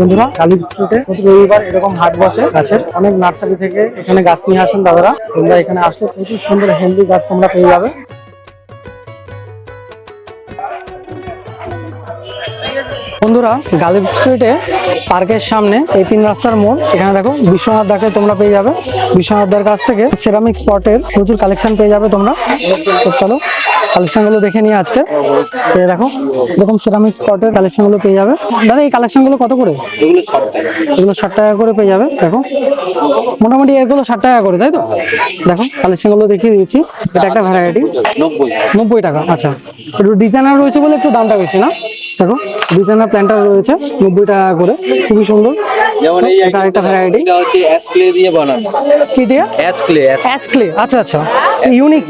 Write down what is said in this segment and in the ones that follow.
বন্ধুরা কালিপ স্ট্রিটে প্রতি রবিবার এরকম হাট বসে গাছের। অনেক নার্সারি থেকে এখানে গাছ নিয়ে আসেন দাদারা। তোমরা এখানে আসলে প্রচুর সুন্দর হেলদি গাছ তোমরা পেয়ে যাবে। বন্ধুরা, গালিব স্ট্রিটে পার্কের সামনে এই তিন রাস্তার মোড়। এখানে দেখো বিশ্বনাথ দাকে তোমরা পেয়ে যাবে। বিশ্বনাথ দার কাছ থেকে সেরামিক স্পটের প্রচুর কালেকশন পেয়ে যাবে তোমরা। চলো কালেকশনগুলো দেখে নিয়ে আজকে। এই দেখো এরকম সেরামিক স্পটের কালেকশনগুলো পেয়ে যাবে। দাদা এই কালেকশনগুলো কত করে? এগুলো ষাট টাকা করে পেয়ে যাবে দেখো। মোটামুটি এগুলো ষাট টাকা করে তাই তো? দেখো কালেকশনগুলো দেখিয়ে দিয়েছি। এটা একটা ভ্যারাইটি নব্বই টাকা আচ্ছা। একটু ডিজাইনার রয়েছে বলে একটু দামটা বেশি না? দেখো ডিজাইনার প্ল্যান্টার রয়েছে নব্বই টাকা করে। খুবই সুন্দর। যেমন এই এটা আরেকটা ভ্যারাইটি এটা হচ্ছে অ্যাশ ক্লে দিয়ে বানানো। কি দিয়ে? অ্যাশ ক্লে অ্যাশ ক্লে আচ্ছা আচ্ছা। ইউনিক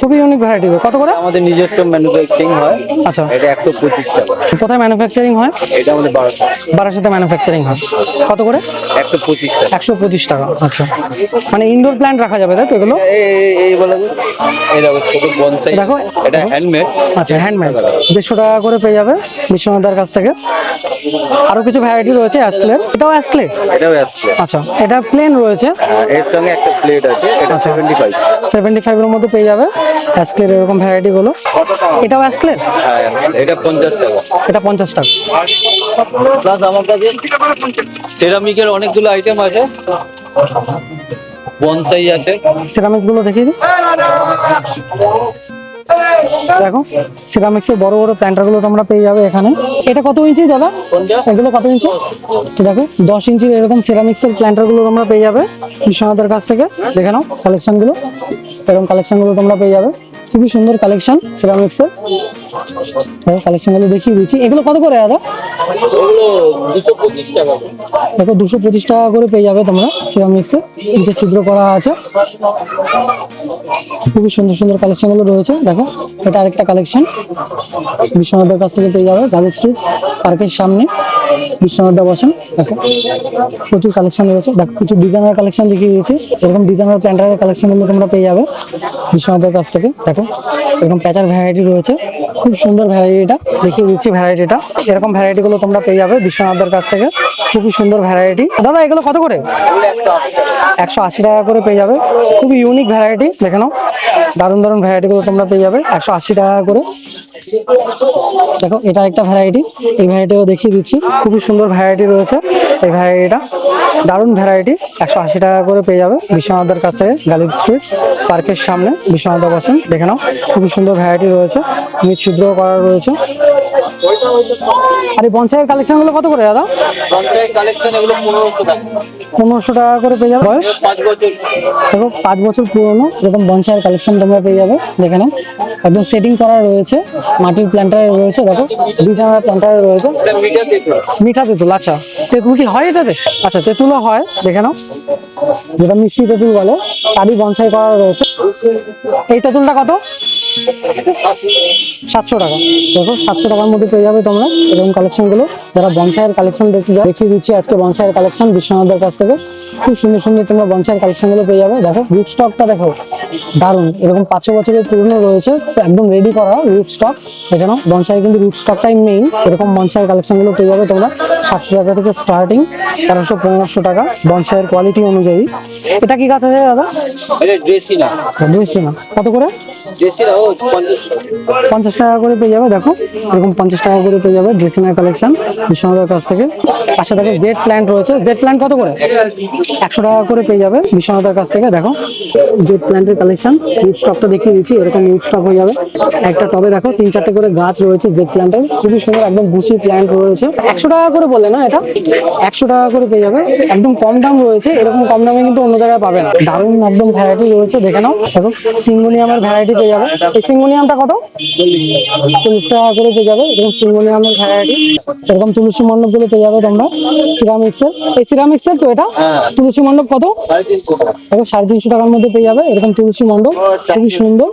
খুবই ইউনিক ভ্যারাইটি কত করে? আমাদের নিজস্ব ম্যানুফ্যাকচারিং হয়। আচ্ছা। এটা একশো পঁচিশ টাকা। কোথায় ম্যানুফ্যাকচারিং হয়? এটা আমাদের বারোশো বারাসাতে ম্যানুফ্যাকচারিং হয়। কত করে? একশো পঁচিশ টাকা। একশো পঁচিশ টাকা আচ্ছা। মানে ইনডোর প্ল্যান্ট রাখা যাবে তাই তো এগুলো? এই বলে এই দেখো ছোট বনসাই দেখো, এটা হ্যান্ডমেড আচ্ছা হ্যান্ডমেড দেড়শো টাকা করে পেয়ে যাবে বিশ্বনাথার কাছ থেকে। আরও কিছু ভ্যারাইটি রয়েছে অ্যাসক্লের এটাও অ্যাসক্লে এটাও অ্যাশ আচ্ছা এটা প্লেন রয়েছে? এর সঙ্গে একটা প্লেট আছে এটা আচ্ছা। সেভেন্টি ফাইভ সেভেন্টি ফাইভের মধ্যে পেয়ে যাবে। অ্যাসক্লের এরকম ভ্যারাইটি গুলো এটাও হ্যাঁ এটা পঞ্চাশ টাকা। এটা পঞ্চাশ টাকা। প্লাস আমার কাছে সেরামিকের অনেকগুলো আইটেম আছে। বনসাই আছে। সিরামিক্সগুলো দেখিয়ে দিই। দেখো সিরামিক্স এর বড় বড় প্ল্যান্টারগুলো তোমরা পেয়ে যাবে এখানে। এটা কত ইঞ্চি দাদা? এগুলো কত ইঞ্চি? দেখো দশ ইঞ্চির এরকম সিরামিক্স এর প্ল্যান্টারগুলো তোমরা পেয়ে যাবে। বিশ্বনাথের কাছ থেকে। দেখে নাও কালেকশনগুলো এরকম কালেকশনগুলো তোমরা পেয়ে যাবে। খুবই সুন্দর কালেকশন কালেকশনগুলো দেখিয়ে দিচ্ছি। এগুলো কত করে, দাদা? দেখো, দুশো পঁচিশ টাকা করে পেয়ে যাবে তোমরা সিরামিক্সে নিচে ছিদ্র করা আছে। খুবই সুন্দর সুন্দর কালেকশনগুলো রয়েছে। দেখো, এটা আরেকটা কালেকশন বিশ্বনাথের কাছ থেকে পেয়ে যাবে গার্ল স্ট্রিট পার্কের সামনে, বিশ্বনাথ বসেন। দেখো, প্রচুর কালেকশন রয়েছে। দেখো কিছু ডিজাইনার কালেকশন দেখিয়ে দিয়েছি। এরকম ডিজাইনার প্ল্যান্টারের কালেকশনগুলো তোমরা পেয়ে যাবে বিশ্বনাথের কাছ থেকে। দেখো এরকম প্যাচার ভ্যারাইটি রয়েছে। খুব সুন্দর ভ্যারাইটিটা দেখিয়ে দিচ্ছি ভ্যারাইটিটা এরকম ভ্যারাইটিগুলো তোমরা পেয়ে যাবে বিশ্বনাথের কাছ থেকে। খুবই সুন্দর ভ্যারাইটি দাদা, এগুলো কত করে? একশো আশি টাকা করে পেয়ে যাবে। খুবই ইউনিক ভ্যারাইটি দেখে নাও। দারুণ দারুণ ভ্যারাইটিগুলো তোমরা পেয়ে যাবে। একশো আশি টাকা করে। দেখো এটা একটা ভ্যারাইটি এই ভ্যারাইটিও দেখিয়ে দিচ্ছি। খুবই সুন্দর ভ্যারাইটি রয়েছে এই ভ্যারাইটিটা দারুণ ভ্যারাইটি একশো আশি টাকা করে পেয়ে যাবে বিশ্বনাথের কাছ থেকে গালিব স্ট্রিট পার্কের সামনে বিশ্বনাথ বসেন দেখে নাও খুবই সুন্দর ভ্যারাইটি রয়েছে। নিচ ছিদ্র করা রয়েছে। আর এই বনসাইয়ের কালেকশনগুলো কত করে দাদা? পঞ্চায়েত কালেকশন এগুলো পনেরোশো টাকা। পনেরোশো টাকা করে পেয়ে যাবে। বয়স? পাঁচ বছর। দেখো পাঁচ বছর পুরনো। এরকম বনসাইয়ের কালেকশন তোমরা পেয়ে যাবে। দেখে নাও। একদম সেটিং করা রয়েছে মাটির প্ল্যান্টারে রয়েছে দেখো ডিজাইনার প্ল্যান্টারে রয়েছে। মিঠা তেঁতুল। আচ্ছা। তেঁতুল কি হয় এটাতে? আচ্ছা তেঁতুলও হয় দেখে নাও। যেটা মিষ্টি তেঁতুল বলে তারই বনসাই করা রয়েছে। এই তেঁতুলটা কত? সাতশো টাকা। দেখো সাতশো টাকার মধ্যে পেয়ে যাবে তোমরা এরকম কালেকশনগুলো যারা বনসাইয়ের কালেকশন দেখতে যাও দেখিয়ে দিচ্ছি আজকে বনসাইয়ের কালেকশন বিশ্বনাথের কাছ থেকে। খুব সুন্দর সুন্দর তোমরা বনসাইয়ের কালেকশনগুলো পেয়ে যাবে। দেখো রুট স্টকটা দেখো দারুণ। এরকম পাঁচশো বছরের পুরনো রয়েছে একদম রেডি করা রুট স্টক এখানে বনসাই কিন্তু রুট স্টকটাই মেইন এরকম বনসাইয়ের কালেকশনগুলো পেয়ে যাবে তোমরা সাতশো টাকা থেকে স্টার্টিং তেরোশো পনেরোশো টাকা বনসাইয়ের কোয়ালিটি অনুযায়ী। এটা কি গাছ আছে দাদা? এটা ড্রেসিনা ড্রেসিনা কত করে? পঞ্চাশ টাকা। করে পেয়ে যাবে, দেখো, এরকম পঞ্চাশ টাকা করে পেয়ে যাবে ড্রেসিনার কালেকশন বিশ্বনাথের কাছ থেকে। পাশে দেখো জেড প্ল্যান্ট রয়েছে। জেড প্ল্যান্ট কত করে? একশো টাকা করে পেয়ে যাবে বিশ্বনাথের কাছ থেকে, দেখো। জেড প্ল্যান্টের কালেকশন রুট স্টকটা দেখিয়ে দিচ্ছি, এরকম রুট স্টক হয়ে যাবে। একটা টবে দেখো, তিন চারটে করে গাছ রয়েছে জেড প্ল্যান্টের খুবই সুন্দর, একদম বুসি প্ল্যান্ট রয়েছে। একশো টাকা করে বলে না এটা? একশো টাকা করে পেয়ে যাবে। একদম কম দাম রয়েছে, এরকম কম দামে কিন্তু অন্য জায়গায় পাবে না। দারুণ একদম ভ্যারাইটি রয়েছে, দেখে নাও। দেখো সিঙ্গোনিয়ামের ভ্যারাইটি পেয়ে যাবে। এই সিঙ্গোনিয়ামটা কত? চল্লিশ টাকা করে পেয়ে যাবে। এরকম সিঙ্গোনিয়ামের ভ্যারাইটি। এরকম তুলসী মণ্ডপগুলো পেয়ে যাবে তোমরা। সিরামিক্সের। এই সিরামিক্সের তো এটা? হ্যাঁ। তুলসী মণ্ডপ কত? দেখো সাড়ে তিনশো টাকার মধ্যে পেয়ে যাবে। এরকম তুলসী মণ্ডপ। খুবই সুন্দর।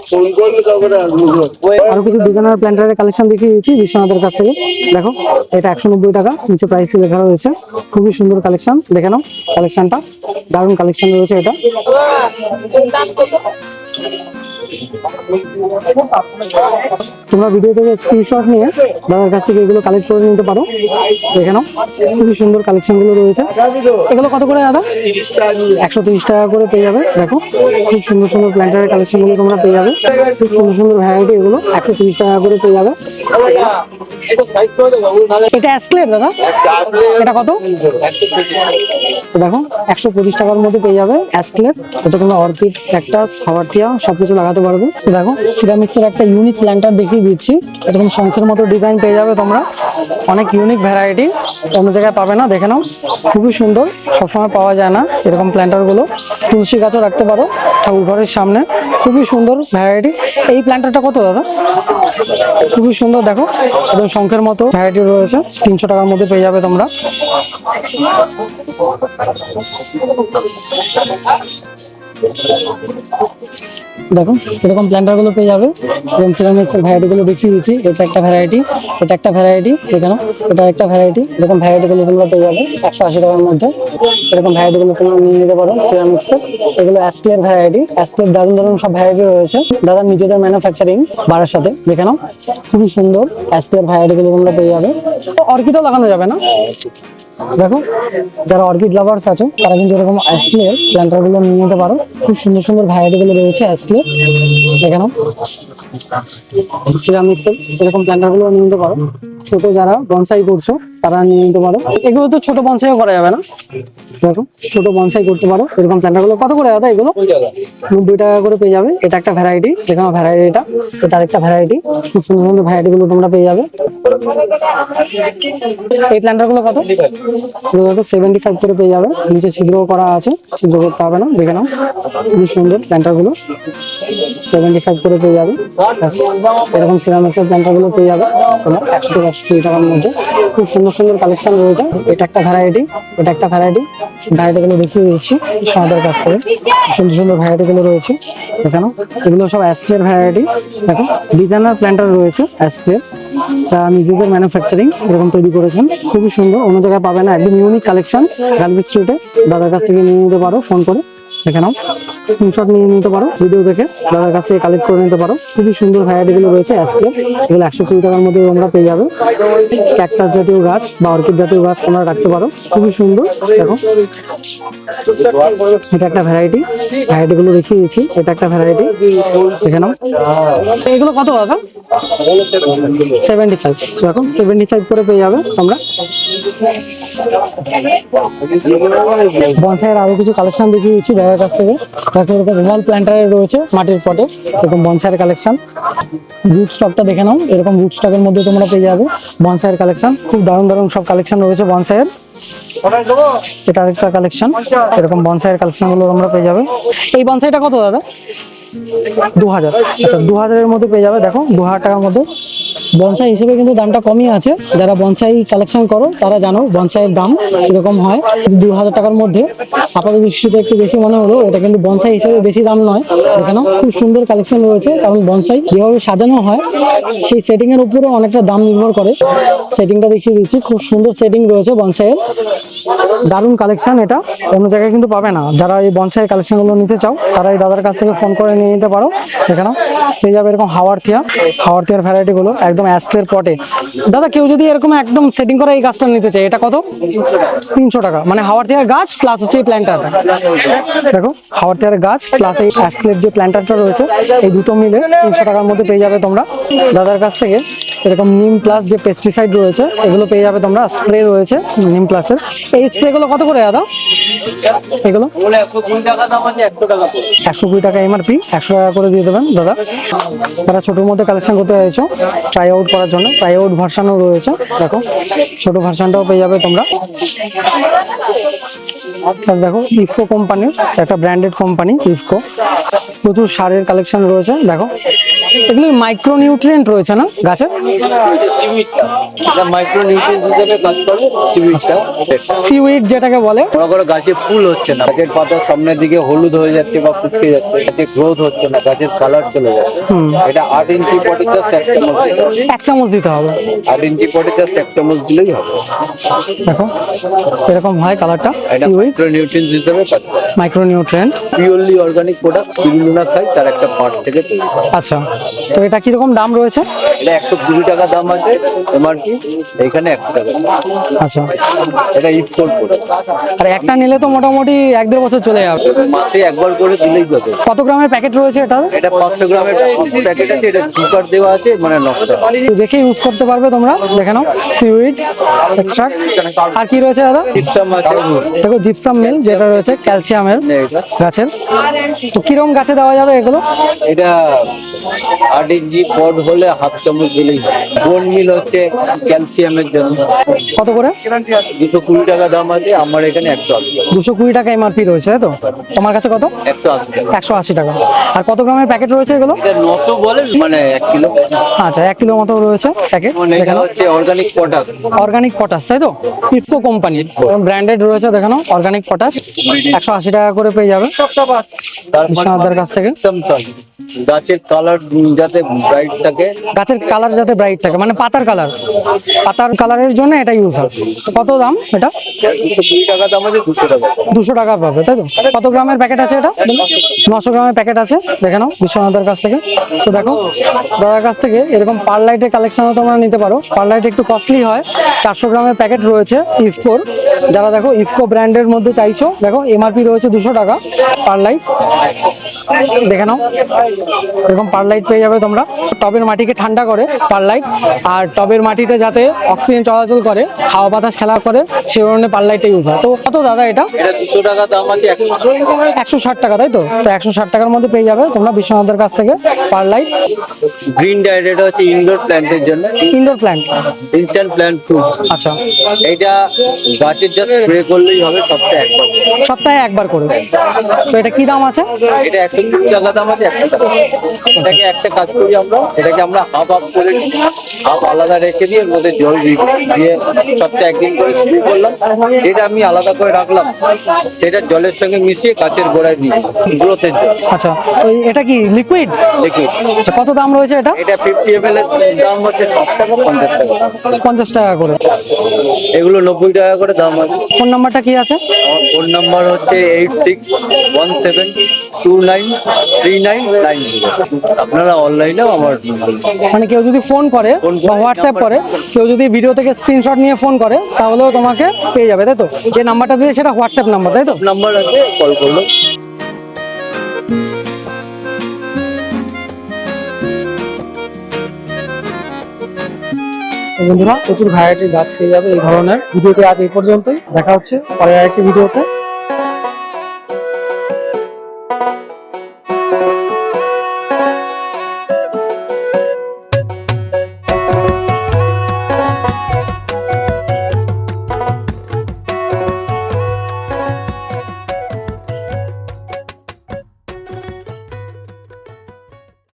আরও কিছু ডিজাইনার প্ল্যান্টারের কালেকশন দেখিয়ে দিচ্ছি বিশ্বনাথের কাছ থেকে। দেখো এটা একশো নব্বই টাকা। নিচে প্রাইস লেখা রয়েছে। খুবই সুন্দর কালেকশন দেখে নাও কালেকশনটা দারুণ কালেকশন রয়েছে এটা। Itu. তোমরা ভিডিও থেকে স্ক্রিনশট নিয়ে দাদার কাছ থেকে এগুলো কালেক্ট করে নিতে পারো। দেখে নাও খুবই সুন্দর কালেকশনগুলো রয়েছে। এগুলো কত করে দাদা? একশো তিরিশ টাকা করে পেয়ে যাবে, দেখো। খুব সুন্দর সুন্দর প্ল্যান্টারের কালেকশনগুলো তোমরা পেয়ে যাবে। খুব সুন্দর সুন্দর ভ্যারাইটি এগুলো, একশো তিরিশ টাকা করে পেয়ে যাবে। এটা অ্যাসক্লেট দাদা? এটা কত? দেখো, একশো পঁচিশ টাকার মধ্যে পেয়ে যাবে অ্যাসক্লেট এটা তোমরা অর্কিড ক্যাকটাস হাওয়ারটিয়া সবকিছু লাগাতে পারবে। দেখো সিরামিক্সের একটা ইউনিক প্ল্যান্টার দেখিয়ে দিচ্ছি। এরকম শঙ্খের মতো ডিজাইন পেয়ে যাবে তোমরা। অনেক ইউনিক ভ্যারাইটি অন্য জায়গায় পাবে না, দেখে নাও। খুবই সুন্দর, সবসময় পাওয়া যায় না এরকম প্ল্যান্টারগুলো। তুলসী গাছও রাখতে পারো, ঠাকুর ঘরের সামনে। খুবই সুন্দর ভ্যারাইটি এই প্ল্যান্টারটা কত, দাদা? খুবই সুন্দর, দেখো। একদম শঙ্খের মতো ভ্যারাইটি রয়েছে। তিনশো টাকার মধ্যে পেয়ে যাবে তোমরা। দেখো এরকম প্ল্যান্টারগুলো পেয়ে যাবে। এবং সিরামিক্সের ভ্যারাইটি গুলো দেখিয়ে দিচ্ছি, এটা একটা ভ্যারাইটি এটা একটা ভ্যারাইটি এখানে এটা একটা ভ্যারাইটি এরকম ভ্যারাইটি গুলো তোমরা পেয়ে যাবে, একশো আশি টাকার মধ্যে। এরকম ভ্যারাইটি গুলো তোমরা নিয়ে নিতে পারো সিরামিক্সের এগুলো অ্যাস্টলের ভ্যারাইটি অ্যাস্টলের দারুণ দারুণ সব ভ্যারাইটি রয়েছে। দাদা, নিজেদের ম্যানুফ্যাকচারিং বাড়ার সাথে, দেখে খুবই সুন্দর অ্যাস্টলের ভ্যারাইটি গুলো তোমরা পেয়ে যাবে। অর্কিডও লাগানো যাবে না? দেখো, যারা অর্কিড লাভার্স আছে, তারা কিন্তু এরকম অ্যাস্টলের প্ল্যান্টারগুলো নিয়ে নিতে পারো। খুব সুন্দর সুন্দর ভ্যারাইটিগুলো রয়েছে অ্যাস্টলের এখানেও সিরামিক্সের এরকম প্ল্যান্টারগুলো নিয়ে নিতে পারো। ছোট যারা বনসাই করছ তারা নিয়ে নিতে পারো। এগুলো তো ছোট বনসাইও করা যাবে না। দেখো ছোট বনসাই করতে পারো। এরকম প্ল্যান্টারগুলো কত করে দাদা এগুলো? নব্বই টাকা করে পেয়ে যাবে। এটা একটা ভ্যারাইটি দেখো ভ্যারাইটি এটা এটা আরেকটা ভ্যারাইটি খুব সুন্দর সুন্দর ভ্যারাইটি গুলো তোমরা পেয়ে যাবে। এই প্ল্যান্টারগুলো কত? সেভেন্টি ফাইভ করে পেয়ে যাবে। নিচে ছিদ্র করা আছে। ছিদ্র করতে হবে না দেখে নাও। খুবই সুন্দর প্ল্যান্টারগুলো। সেভেন্টি ফাইভ করে পেয়ে যাবে। এরকম সিরামিক্সের প্ল্যান্টারগুলো পেয়ে যাবে। তোমার একশো থেকে একশো কুড়ি টাকার মধ্যে। খুব সুন্দর সুন্দর কালেকশন রয়েছে। এটা একটা ভ্যারাইটি এটা একটা ভ্যারাইটি ভ্যারাইটি গুলো দেখিয়ে দিচ্ছি সমাদের কাছ থেকে। সুন্দর সুন্দর ভ্যারাইটি গুলো রয়েছে। দেখানো, এগুলো সব অ্যাসপ্লের ভ্যারাইটি দেখো ডিজাইনার প্ল্যান্টার রয়েছে অ্যাসপ্লের তা নিজেদের ম্যানুফ্যাকচারিং এরকম তৈরি করেছেন। খুবই সুন্দর। অন্য জায়গায় পাবে না। একদম ইউনিক কালেকশন গালবি স্ট্রিটে দাদার কাছ থেকে নিয়ে নিতে পারো ফোন করে। দেখে নাও। স্ক্রিনশট নিয়ে নিতে পারো ভিডিও দেখে। দাদার কাছ থেকে কালেক্ট করে নিতে পারো। খুবই সুন্দর ভ্যারাইটি গুলো রয়েছে আজকে। এগুলো একশো কুড়ি টাকার মধ্যে তোমরা পেয়ে যাবে। ক্যাকটাস জাতীয় গাছ বা অর্কিড জাতীয় গাছ তোমরা রাখতে পারো। খুবই সুন্দর। দেখো। এটা একটা ভ্যারাইটি ভ্যারাইটি গুলো দেখিয়ে দিচ্ছি। এটা একটা ভ্যারাইটি দেখে নাও। এগুলো কত দাদা? সেভেন্টি ফাইভ দেখো সেভেন্টি ফাইভ করে পেয়ে যাবে তোমরা। বনসাইয়ের আরও কিছু কালেকশন দেখিয়ে দিচ্ছি। দাদার কাছ থেকে। ওয়াল প্ল্যান্টারের রয়েছে মাটির পটে, এরকম বনসাইয়ের কালেকশন রুট স্টকটা দেখে নাও, এরকম রুট স্টকের মধ্যে তোমরা পেয়ে যাবে বনসাইয়ের কালেকশন খুব দারুণ দারুণ সব কালেকশন রয়েছে বনসাইয়ের এটা আরেকটা কালেকশন এরকম বনসাইয়ের কালেকশনগুলো তোমরা পেয়ে যাবে। এই বনসাইটা কত দাদা? দু হাজার আচ্ছা দু হাজারের মধ্যে পেয়ে যাবে, দেখো দু হাজার টাকার মধ্যে। বনসাই হিসেবে কিন্তু দামটা কমই আছে। যারা বনসাই কালেকশন করো, তারা জানো বনসাইয়ের দাম এরকম হয়। দু হাজার টাকার মধ্যে আপাতত দৃষ্টিতে একটু বেশি মনে হলো এটা কিন্তু বনসাই হিসেবে বেশি দাম নয়। এখানে খুব সুন্দর কালেকশন রয়েছে, কারণ বনসাই যেভাবে সাজানো হয়, সেই সেটিং এর উপরে অনেকটা দাম নির্ভর করে। সেটিংটা দেখিয়ে দিচ্ছি, খুব সুন্দর সেটিং রয়েছে বনসাইয়ের। দারুণ কালেকশন এটা। অন্য জায়গায় কিন্তু পাবে না। যারা এই বনসাই কালেকশনগুলো নিতে চাও, তারা এই দাদার কাছ থেকে ফোন করে নিয়ে নিতে পারো। এখানে পেয়ে যাবে এরকম হাওয়ার থিয়া হাওয়ার থিয়ার ভ্যারাইটি গুলো একদম অ্যাস্কের পটে। দাদা, কেউ যদি এরকম একদম সেটিং করা এই গাছটা নিতে চায়, এটা কত? তিনশো টাকা। মানে হাওয়ার থিয়ার গাছ প্লাস হচ্ছে এই প্ল্যান্টার দেখো, হাওয়ার থিয়ার গাছ প্লাস এই অ্যাস্কের যে প্ল্যান্টারটা রয়েছে, এই দুটো মিলে তিনশো টাকার মধ্যে পেয়ে যাবে তোমরা। দাদার কাছ থেকে এরকম নিম প্লাস যে পেস্টিসাইড রয়েছে, এগুলো পেয়ে যাবে তোমরা। স্প্রে রয়েছে নিম প্লাসের এই স্প্রে গুলো কত করে দাদা? এগুলো? একশো কুড়ি টাকা এমআরপি? একশো টাকা করে দিয়ে দেবেন দাদা। তারা ছোটোর মধ্যে কালেকশন করতে চাইছো ট্রাই আউট করার জন্য ট্রাই আউট ভার্সানও রয়েছে দেখো। ছোট ভার্সানটাও পেয়ে যাবে তোমরা। দেখো ইফকো কোম্পানির একটা ব্র্যান্ডেড কোম্পানি ইফকো প্রচুর সারের কালেকশন রয়েছে দেখো। এগুলি মাইক্রো নিউট্রিয়েন্ট রয়েছে না গাছে? এটা মাইক্রো হিসেবে কাজ করে সিউইডটা সিউইড যেটাকে বলে। বড় বড় গাছে ফুল হচ্ছে না। গাছের পাতা সামনের দিকে হলুদ হয়ে যাচ্ছে বা যাচ্ছে গাছে গ্রোথ হচ্ছে না গাছের কালার চলে যাচ্ছে। এটা আট ইঞ্চি পটে জাস্ট এক চামচ। এক চামচ দিতে হবে। আট ইঞ্চি পটে জাস্ট এক চামচ দিলেই হবে। দেখো এরকম হয় কালারটা এটা সিউইড হিসেবে কাজ করে। Micronutrient purely organic product কিরুলুনা খাই তার একটা পার্ট থেকে তৈরি আচ্ছা। তো এটা কীরকম দাম রয়েছে? এটা একশো কুড়ি টাকা দাম আছে এমআরপি এখানে একশো টাকা আচ্ছা। এটা ইফোর প্রোডাক্ট আর একটা নিলে তো মোটামুটি এক দেড় বছর চলে যাবে। মাসে একবার করে দিলেই যাবে কত গ্রামের প্যাকেট রয়েছে এটা? এটা পাঁচশো গ্রামের প্যাকেট আছে এটা জিপার দেওয়া আছে মানে নকশা। তো দেখে ইউজ করতে পারবে তোমরা দেখে নাও। সিউইড এক্সট্রাক্ট আর কি রয়েছে দাদা? জিপসাম আছে। দেখো জিপসাম মিল যেটা রয়েছে ক্যালসিয়ামের গাছের। তো কিরম গাছে দেওয়া যাবে এগুলো? এটা আট ইঞ্চি পড হলে হাফ চামচ দিলেই বোন মিল হচ্ছে ক্যালসিয়ামের জন্য। কত করে? দুশো কুড়ি টাকা দাম আছে আমার এখানে একশো আশি দুশো কুড়ি টাকা এমআরপি রয়েছে তাই তো? তোমার কাছে কত? একশো আশি টাকা। একশো আশি টাকা। আর কত গ্রামের প্যাকেট রয়েছে এগুলো? নশো বলে মানে এক কিলো। আচ্ছা এক কিলো মতো রয়েছে প্যাকেট। এটা হচ্ছে অর্গানিক পটাশ অর্গানিক পটাশ তাই তো? ইফকো কোম্পানি ব্র্যান্ডেড রয়েছে দেখানো। অর্গানিক পটাশ একশো আশি টাকা করে পেয়ে যাবে। বিশ্বনাথদের কাছ থেকে। গাছের কালার যাতে ব্রাইট থাকে। গাছের কালার যাতে ব্রাইট থাকে মানে পাতার কালার পাতার কালারের জন্য এটা ইউজ হয়। কত দাম এটা? দুশো টাকা দাম আছে দুশো টাকা। দুশো টাকা পাবে তাই তো? কত গ্রামের প্যাকেট আছে এটা? নশো গ্রামের প্যাকেট আছে দেখে নাও বিশ্বনাথের কাছ থেকে। তো দেখো দাদার কাছ থেকে এরকম পার লাইটের কালেকশনও তোমরা নিতে পারো। পার লাইট একটু কস্টলি হয় চারশো গ্রামের প্যাকেট রয়েছে ইফকোর যারা দেখো ইফকো ব্র্যান্ডের মধ্যে চাইছো দেখো এমআরপি রয়েছে দুশো টাকা পার লাইট দেখে নাও। এরকম পার লাইট পেয়ে যাবে তোমরা। টবের মাটিকে ঠান্ডা করে পার লাইট আর টবের মাটিতে যাতে অক্সিজেন চলাচল করে হাওয়া বাতাস খেলা করে সে কারণে পার লাইটে ইউজ হয়। তো কত দাদা এটা? এটা দুশো টাকা দাম আছে একশো ষাট টাকা। তাই তো? তো একশো ষাট টাকার মধ্যে পেয়ে যাবে তোমরা বিশ্বনাথের কাছ থেকে পার লাইট গ্রিন ডায়েট এটা হচ্ছে ইনডোর প্ল্যান্টের জন্য। Indoor plant instant plant food আচ্ছা। এইটা গাছের জাস্ট স্প্রে করলেই হবে সপ্তাহে একবার সপ্তাহে একবার করে। তো এটা কি দাম আছে? এটা একশো কুড়ি টাকা দাম আছে একশো টাকা। এটাকে একটা কাজ করি আমরা এটাকে আমরা হাফ হাফ করে হাফ আলাদা রেখে দিয়ে মধ্যে জল দিয়ে সপ্তাহে একদিন করে স্প্রে করলাম। এটা আমি আলাদা করে রাখলাম সেটা জলের সঙ্গে মিশিয়ে গাছের গোড়ায় দিই গ্রোথের জন্য। আচ্ছা ওই এটা কি লিকুইড লিকুইড আচ্ছা কত দাম রয়েছে এটা? এটা ফিফটি এম এর দাম হচ্ছে ষাট টাকা পঞ্চাশ টাকা। পঞ্চাশ টাকা করে। এগুলো নব্বই টাকা করে দাম আছে। ফোন নাম্বারটা কি আছে? ফোন নাম্বার হচ্ছে eight six one seven two nine three nine nine আপনারা অনলাইনেও আমার মানে কেউ যদি ফোন করে বা হোয়াটসঅ্যাপ করে কেউ যদি ভিডিও থেকে স্ক্রিনশট নিয়ে ফোন করে তাহলেও তোমাকে পেয়ে যাবে তাই তো? যে নাম্বারটা দিয়ে সেটা হোয়াটসঅ্যাপ নাম্বার তাই তো? নাম্বার আছে কল করল। বন্ধুরা প্রচুর ভ্যারাইটির গাছ পেয়ে যাবে এই ধরনের। ভিডিওটি আজ এই পর্যন্তই। দেখা হচ্ছে পরের আরেকটি ভিডিওতে।